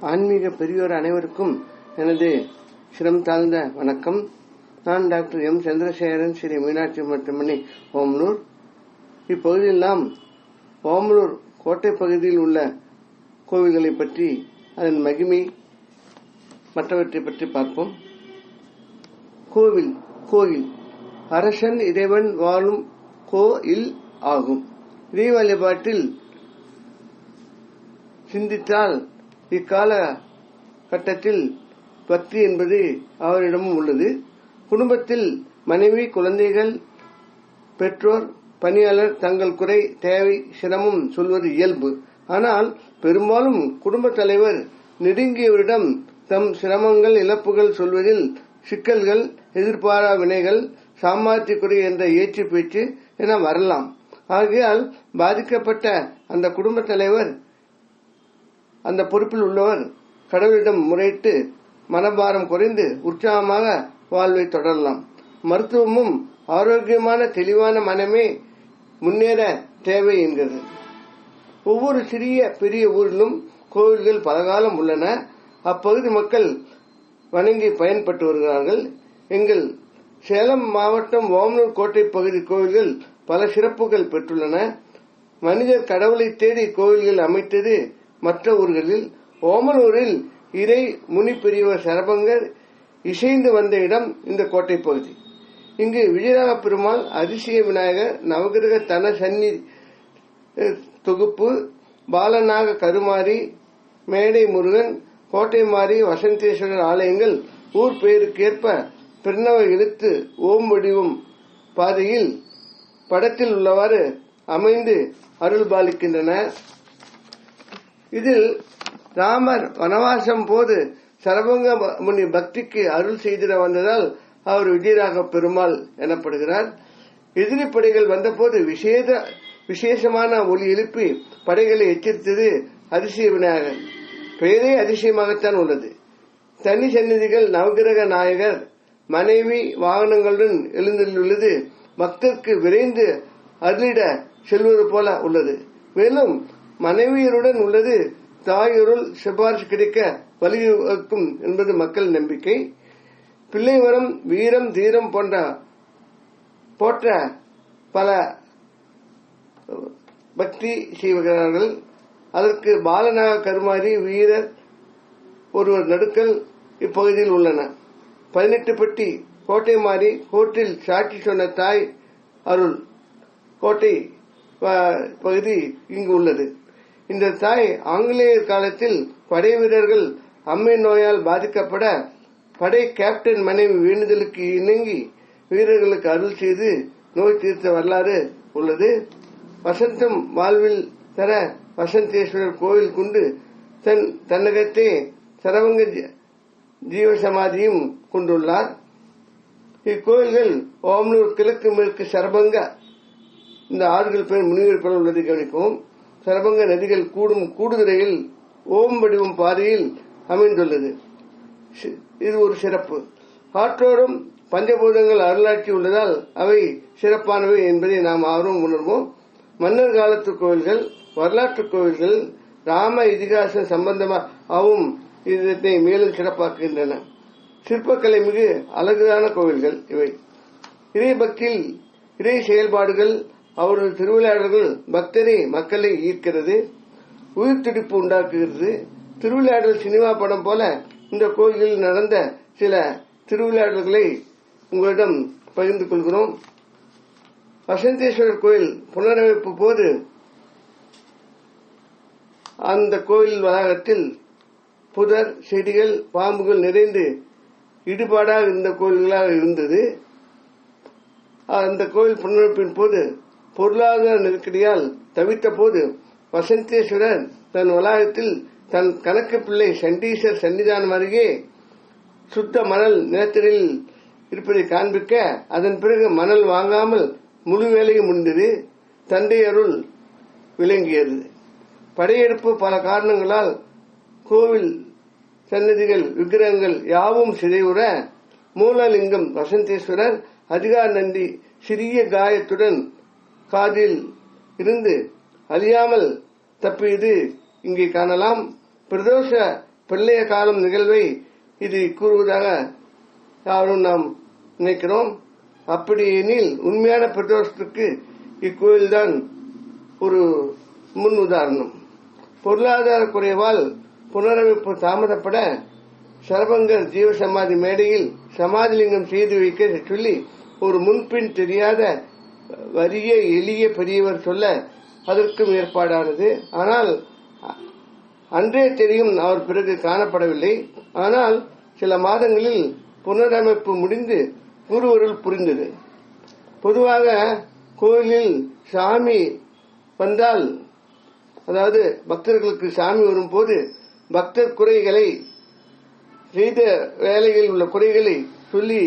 ஆன்மீக பெரியோர் அனைவருக்கும் எனது சிரம் தாழ்ந்த வணக்கம். நான் டாக்டர் எம். சந்திரசேகரன் ஸ்ரீ மீனாட்சி மருத்துவமனை ஓமலூர் இப்பகுதியில் நாம் ஓமலூர் கோட்டை பகுதியில் உள்ள கோவில்களை பற்றி அதன் மகிமை மற்றவற்றை பற்றி பார்ப்போம். கோவில் கோயில். அரசன் இறைவன் வாழும் கோயில் ஆகும். இறை வழிபாட்டில் சிந்தித்தால் இக்கால கட்டத்தில் பக்தி என்பது அவரிடமும் உள்ளது. குடும்பத்தில் மனைவி குழந்தைகள் பெற்றோர் பணியாளர் தங்கள் குறை தேவை சிரமம் சொல்வது இயல்பு. ஆனால் பெரும்பாலும் குடும்ப தலைவர் நெருங்கியவரிடம் தம் சிரமங்கள் இழப்புகள் சொல்வதில் சிக்கல்கள் எதிர்பாரா வினைகள் சாமார்த்திக்குறை என்ற ஏற்று பேச்சு என வரலாம். ஆகையால் பாதிக்கப்பட்ட அந்த குடும்ப தலைவர் அந்த பொறுப்பில் உள்ளவர் கடவுளிடம் முறையிட்டு மனபாரம் குறைந்து உற்சாகமாக வாழ்வை தொடரலாம். மருத்துவமும் ஆரோக்கியமான தெளிவான மனமே முன்னேற தேவை என்கிறது. ஒவ்வொரு சிறிய பெரிய ஊரிலும் கோவில்கள் பலகாலம் உள்ளன. அப்பகுதி மக்கள் வணங்கி பயன்பட்டு வருகிறார்கள். எங்கள் சேலம் மாவட்டம் ஓமலூர் கோட்டை பகுதி கோவில்கள் பல சிறப்புகள் பெற்றுள்ளன. மனிதர் கடவுளை தேடி கோவில்கள் அமைத்தது மற்ற ஊர்களில் ஓமலூரில் இறை முனி பெரியவர் சரபங்கர் இசைந்து வந்த இடம் இந்த கோட்டை பகுதி. இங்கு விஜயராம பெருமாள் அதிசய விநாயகர் நவகிரக தன சன்னி தொகுப்பு பாலநாக கருமாரி மேடை முருகன் கோட்டை மாறி வசந்தேஸ்வரர் ஆலயங்கள் ஊர் பெயருக்கேற்ப பிரணவ இழுத்து ஓம் வடிவம் பாதையில் படத்தில் உள்ளவாறு அமைந்து அருள் பாலிக்கின்றன. இதில் ராமர் வனவாசம் போது சரபங்க முனி பக்திக்கு அருள் செய்திட வந்ததால் அவர் விஜயராக பெருமாள் எனப்படுகிறார். எதிரி படைகள் வந்தபோது விசேத விசேஷமான ஒலி எழுப்பி படைகளை எச்சரித்தது அதிசய விநாயகர். பெயரே அதிசயமாகத்தான் உள்ளது. தனி சந்நிதிகள் நவகிரக நாயகர் மனைவி வாகனங்களுடன் எழுந்துள்ளது பக்தருக்கு விரைந்து அருளிட செல்வது போல உள்ளது. மேலும் மனைவியருடன் உள்ளது. தாயொருள் சிபாரிசு கிடைக்க வலியுறுக்கும் என்பது மக்கள் நம்பிக்கை. பிள்ளைவரம் வீரம் தீரம் போன்ற போற்ற பல பக்தி செய்கிறார்கள். அதற்கு பாலநாக கருமாரி வீரர் ஒருவர் நடுக்கல் இப்பகுதியில் உள்ளன பதினெட்டு பெட்டி கோட்டை மாறி கோட்டில் சாட்சி சொன்ன தாய் அருள் கோட்டை பகுதி இங்கு உள்ளது. இந்த தாய் ஆங்கிலேயர் காலத்தில் படை வீரர்கள் அம்மை நோயால் பாதிக்கப்பட படை கேப்டன் மனைவி வேண்டுதலுக்கு இணங்கி வீரர்களுக்கு அருள் செய்து நோய் தீர்த்த வரலாறு உள்ளது. வசந்தம் வாழ்வில் தர வசந்தேஸ்வரர் கோயில் கொண்டு தன் தன்னகத்தே சரவங்க ஜீவசமாதியும் கொண்டுள்ளார். இக்கோயில்கள் ஓம்னூர் கிழக்கு மேற்கு சரபங்க இந்த ஆறுகள் பேர் முனிவர் பெற உள்ளதை கவனிக்கவும். சரபங்க நதிகள் கூடும் கூடுதிரையில் ஓம் வடிவம் பாதையில் அமைந்துள்ளது இது ஒரு சிறப்பு. ஆற்றோரும் பஞ்சபூதங்கள் அருளாட்சி உள்ளதால் அவை சிறப்பானவை என்பதை நாம் ஆர்வம் உணர்வோம். மன்னர் காலத்து கோவில்கள் வரலாற்று கோவில்கள் ராம இதிகாசம் சம்பந்தமாகவும் இதனை மேலும் சிறப்பாக்குகின்றன. சிற்பக்கலை மிகு அழகான கோவில்கள் இவை. இறை பக்தியில் இறை செயல்பாடுகள் அவரது திருவிளையாடல்கள் பக்தரை மக்களை ஈர்க்கிறது உயிர் துடிப்பு உண்டாக்குகிறது. திருவிளையாடல் சினிமா படம் போல இந்த கோயிலில் நடந்த சில திருவிளையாடல்களை உங்களிடம் பகிர்ந்து கொள்கிறோம். வசந்தேஸ்வரர் கோயில் புனரமைப்பு போது அந்த கோயில் வளாகத்தில் புதர் செடிகள் பாம்புகள் நிறைந்து இடுபாடாக இருந்த கோயில்களாக இருந்தது. அந்த கோயில் புனரமைப்பின் போது பொருளாதார நெருக்கடியால் தவித்த போது வசந்தேஸ்வரர் தன் வளாகத்தில் தன் கணக்கு பிள்ளை சண்டீசர் சன்னிதானம் அருகே சுத்த மணல் நிலத்தடியில் இருப்பதை காண்பிக்க அதன் பிறகு மணல் வாங்காமல் முழு வேலையும் முடிந்தது. தந்தை அருள் விளங்கியது. படையெடுப்பு பல காரணங்களால் கோவில் சன்னதிகள் விக்கிரகங்கள் யாவும் சிதைவுற மூலலிங்கம் வசந்தேஸ்வரர் அதிகார நந்தி சிறிய காயத்துடன் காதில் இருந்து அழியாமல் தப்பியது இங்கே காணலாம். பிரதோஷ பிள்ளைய காலம் நிகழ்வை இது கூறுவதாக யாரும் நாம் நினைக்கிறோம். அப்படி எனில் உண்மையான பிரதோஷத்துக்கு இக்கோயில்தான் ஒரு முன் உதாரணம். பொருளாதார குறைவால் புனரமைப்பு தாமதப்பட சரபங்கர் ஜீவசமாதி மேடையில் சமாதிலிங்கம் செய்து வைக்க சொல்லி ஒரு முன்பின் தெரியாத வறிய எளிய பெரியவர் சொல்ல அதற்கும் ஏற்பாடானது. ஆனால் அன்றே தெரியும் அவர் பிறகு காணப்படவில்லை. ஆனால் சில மாதங்களில் புனரமைப்பு முடிந்து குருவருள் புரிந்தது. பொதுவாக கோயிலில் சாமி வந்தால் அதாவது பக்தர்களுக்கு சாமி வரும்போது பக்தர் குறைகளை செய்த வேலையில் உள்ள குறைகளை சொல்லி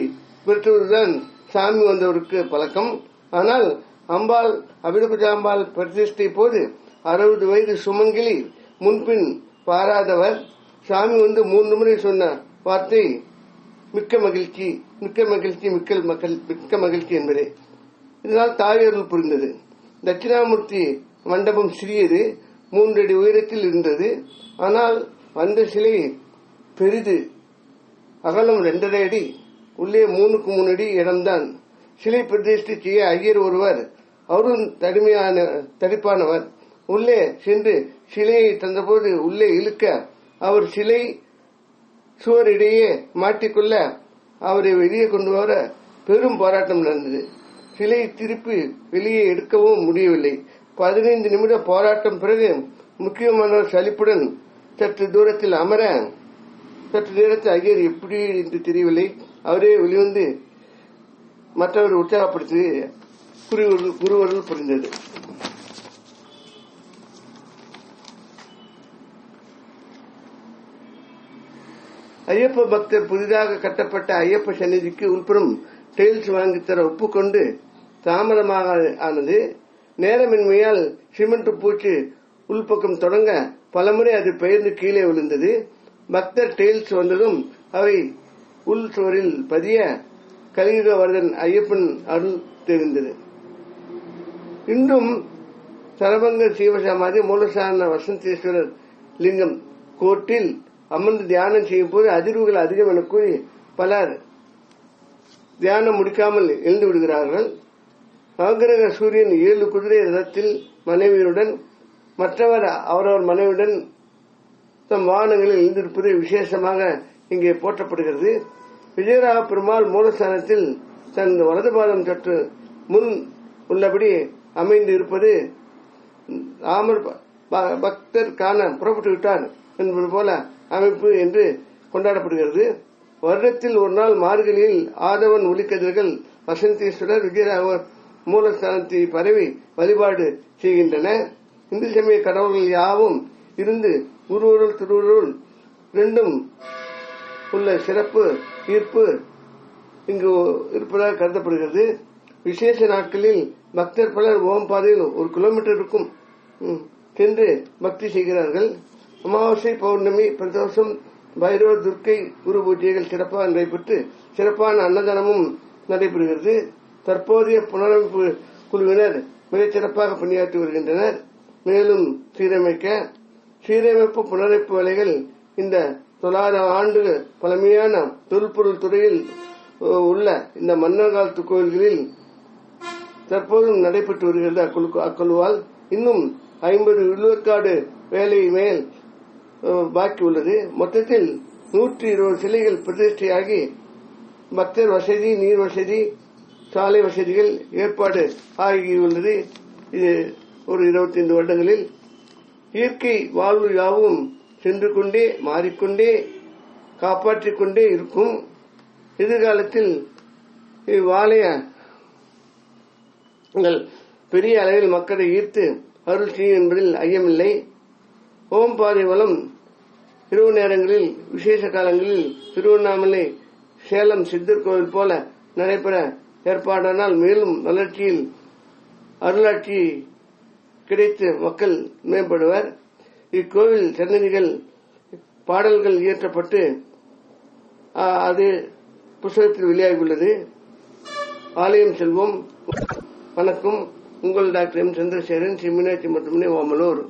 பெற்றுவதுதான் சாமி வந்தவருக்கு பழக்கம். ஆனால் அம்பாள் அபிரகுஜாம்பாள் பிரதிஷ்டை போது அறுபது வயது சுமங்கிலி முன்பின் பாராதவர். சாமி வந்து மூன்று முறை சொன்ன வார்த்தை மிக்க மகிழ்ச்சி மிக்க மகிழ்ச்சி மிக்க மக்கள் மிக்க மகிழ்ச்சி என்பதே. இதனால் தாயருள் புரிந்தது. தட்சிணாமூர்த்தி மண்டபம் சிறியது மூன்றடி உயரத்தில் இருந்தது. ஆனால் அந்த சிலை பெரிது அகலம் ரெண்டரை அடி உள்ளே மூணுக்கு மூணு அடி இடம்தான். சிலை பிரதிஷ்டை செய்ய ஐயர் ஒருவர் அவரும் தனிமையான தடிப்பானவர். உள்ளே சென்று சிலையை தந்தபோது உள்ளே இழுக்க அவர் சிலை சுவரிடையே மாட்டிக்கொள்ள அவரை வெளியே கொண்டு வர பெரும் போராட்டம் நடந்தது. சிலை திருப்பி வெளியே எடுக்கவும் முடியவில்லை. பதினைந்து நிமிட போராட்டம் பிறகு முக்கியமானவர் சலிப்புடன் சற்று தூரத்தில் அமர சற்று நேரத்தில் ஐயர் எப்படி என்று தெரியவில்லை. அவரே வெளிவந்து மற்றவர் உற்சாகப்படுத்தி குருவர்கள் குருவர்கள் புரிந்தது. ஐயப்ப பக்தர் புதிதாக கட்டப்பட்ட ஐயப்ப சந்நிதிக்கு உள்புறம் டெயில்ஸ் வாங்கித் தர ஒப்புக்கொண்டு தாமதமாக ஆனது நேரமின்மையால் சிமெண்ட் பூச்சி உள்பக்கம் தொடங்க பலமுறை அது பெயர்ந்து கீழே விழுந்தது. பக்தர் டெயில்ஸ் வந்ததும் அவை உள் சுவரில் பதிய கலியுகவர்தன் ஐயப்பன் அருள் தெரிந்தது. இன்றும் சரபங்க சீவசமாதி மூலசாரண வசந்தேஸ்வரர் லிங்கம் கோட்டில் அமர்ந்து தியானம் செய்யும் போது அதிர்வுகள் அதிகம் என கூறி பலர் தியானம் முடிக்காமல் எழுந்து விடுகிறார்கள். நவகிரக சூரியன் ஏழு குதிரை ரதத்தில் மனைவியுடன் மற்றவர் அவரவர் மனைவியுடன் தம் வாகனங்களில் எழுந்திருப்பது விசேஷமாக இங்கே போற்றப்படுகிறது. விஜயராக பெருமாள் மூலஸ்தானத்தில் தன் வலது பாதம் சற்று முன் உள்ளபடி அமைந்து இருப்பது ராமர் ப- பக்தர் காண புறப்பட்டு விட்டார் என்பது போல அமைப்பு என்று கொண்டாடப்படுகிறது. வருடத்தில் ஒரு நாள் மார்கழியில் ஆதவன் ஒளிக்கதிர்கள் வசந்தீஸ்வரர் விஜயராகவர் மூலஸ்தானத்தை பரவி வழிபாடு செய்கின்றன. இந்து சமய கடவுள்கள் யாவும் இருந்து உருவருள் திருவருள் ரெண்டும் உள்ள சிறப்பு ஈர்ப்பு இங்கு இருப்பதாக கருதப்படுகிறது. விசேஷ நாட்களில் பக்தர் பலர் ஓம் பாதையில் ஒரு கிலோமீட்டர் இருக்கும். சென்று பக்தி செய்கிறார்கள். அமாவாசை பௌர்ணமி பிரதோஷம் பைரவர் துர்க்கை குரு பூஜைகள் சிறப்பாக நடைபெற்று சிறப்பான அன்னதானமும் நடைபெறுகிறது. தற்போதைய புனரமைப்பு குழுவினர் மிகச் சிறப்பாக பணியாற்றி வருகின்றனர். மேலும் சீரமைக்க சீரமைப்பு புனரமைப்பு வேலைகள் இந்த தொள்ளாயிரம் ஆண்டு பழமையான தொல்பொருள் துறையில் உள்ள இந்த மன்னர் காலத்து கோயில்களில் தற்போதும் நடைபெற்று வருகிறது. அக்குழுவால் இன்னும் ஐம்பது விழுக்காடு வேலை மேல் பாக்கி உள்ளது. மொத்தத்தில் நூற்றி இருபது சிலைகள் பிரதிஷ்டையாகி பக்தர் வசதி நீர் வசதி சாலை வசதிகள் ஏற்பாடு ஆகியுள்ளது. இது ஒரு 25 வருடங்களில் இயற்கை வாழ்வு யாவும் சென்று கொண்டே மாறிக்கொண்டே காப்பாற்றிக் கொண்டே இருக்கும் எதிர்காலத்தில் இவ்வாலய பெரிய அளவில் மக்களை ஈர்த்து அருள் செய்யும் என்பதில் ஐயமில்லை. ஓம் பாரிவலம் இரவு நேரங்களில் விசேஷ காலங்களில் திருவண்ணாமலை சேலம் சித்தர் கோவில் போல நடைபெற ஏற்பாடானால் மேலும் வளர்ச்சியில் அருளாட்சி கிடைத்து மக்கள் மேம்படுவர். இக்கோவில் சன்னதிகள் பாடல்கள் இயற்றப்பட்டு அது புத்தகத்தில் வெளியாகியுள்ளது. ஆலயம் செல்வோம் வணக்கம். உங்கள் டாக்டர் எம். சந்திரசேகரன் ஸ்ரீ மீனாட்சி மருத்துவமனை ஓமலூர்.